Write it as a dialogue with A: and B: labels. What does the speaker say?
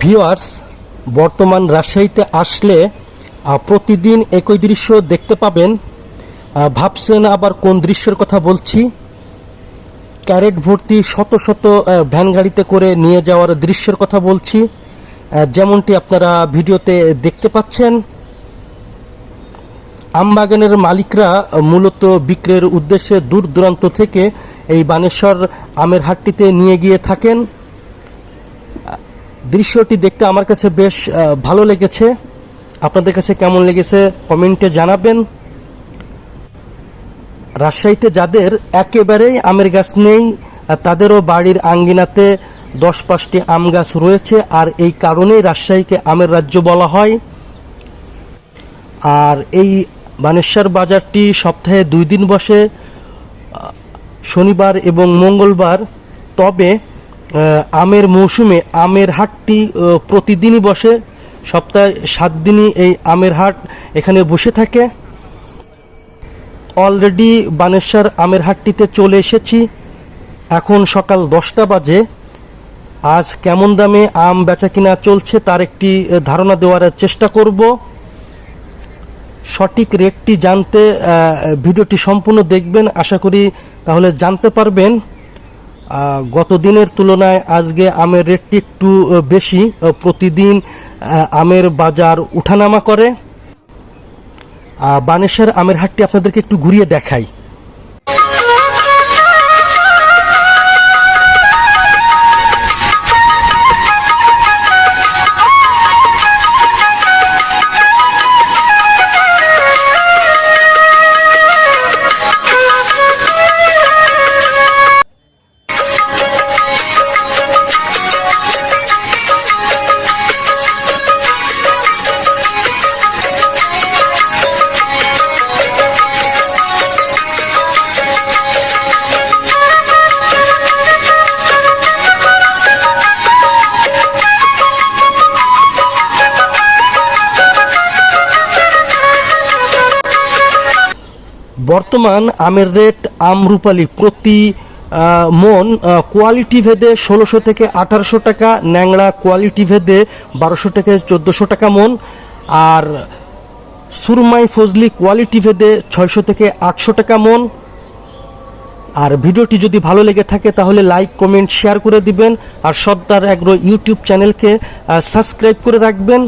A: Viewers বর্তমান রাজশাহীতে আসলে প্রতিদিন একই দৃশ্য দেখতে পাবেন। ভাবছেন আবার কোন দৃশ্যের কথা বলছি? ক্যারেট ভর্তি শত শত ভ্যান গাড়িতে করে নিয়ে যাওয়ার দৃশ্যের কথা বলছি। যেমনটি আপনারা ভিডিওতে দেখতে পাচ্ছেন। আমবাগানের মালিকরা মূলত বিক্রয়ের উদ্দেশ্যে দূর দূরান্ত থেকে এই বানেশ্বর আমের হাটটিতে নিয়ে গিয়ে থাকেন। দৃশ্যটি দেখতে আমার কাছে বেশ ভালো লেগেছে। আপনাদের কাছে কেমন লেগেছে কমেন্টে জানাবেন। রাজশাহীতে যাদের একেবারেই আমের গাছ নেই তাদেরও বাড়ির আঙ্গিনাতে দশ পাঁচটি আম গাছ রয়েছে, আর এই কারণেই রাজশাহীকে আমের রাজ্য বলা হয়। আর এই বানেশ্বর বাজারটি সপ্তাহে দুই দিন বসে শনিবার এবং মঙ্গলবার। তবে আমের মৌসুমে আমের হাটটি প্রতিদিনই বসে, সপ্তাহে সাত দিনই এই আমের হাট এখানে বসে থাকে। অলরেডি বানেশ্বর আমের হাটটিতে চলে এসেছি। এখন সকাল দশটা বাজে। আজ কেমন দামে আম বেচা কিনা চলছে তার একটি ধারণা দেওয়ার চেষ্টা করব। সঠিক রেটটি জানতে ভিডিওটি সম্পূর্ণ দেখবেন। আশা করি তাহলে জানতে পারবেন। গত দিনের তুলনায় আজকে আমের রেটটি একটু বেশি প্রতিদিন আমের বাজার উঠানামা করে। বানেশ্বর আমের হাটটি আপনাদেরকে একটু ঘুরিয়ে দেখাই। বর্তমান আমের রেট আমরুপালি প্রতি মন কোয়ালিটি ভেদে ষোলোশো থেকে আঠারোশো টাকা, ন্যাংড়া কোয়ালিটি ভেদে বারোশো থেকে চোদ্দোশো টাকা মন। আর সুরমাই ফজলি কোয়ালিটি ভেদে ছয়শো থেকে আটশো টাকা মন। আর ভিডিওটি যদি ভালো লেগে থাকে তাহলে লাইক, কমেন্ট, শেয়ার করে দিবেন। আর সর্দার অ্যাগ্রো ইউটিউব চ্যানেলকে সাবস্ক্রাইব করে রাখবেন।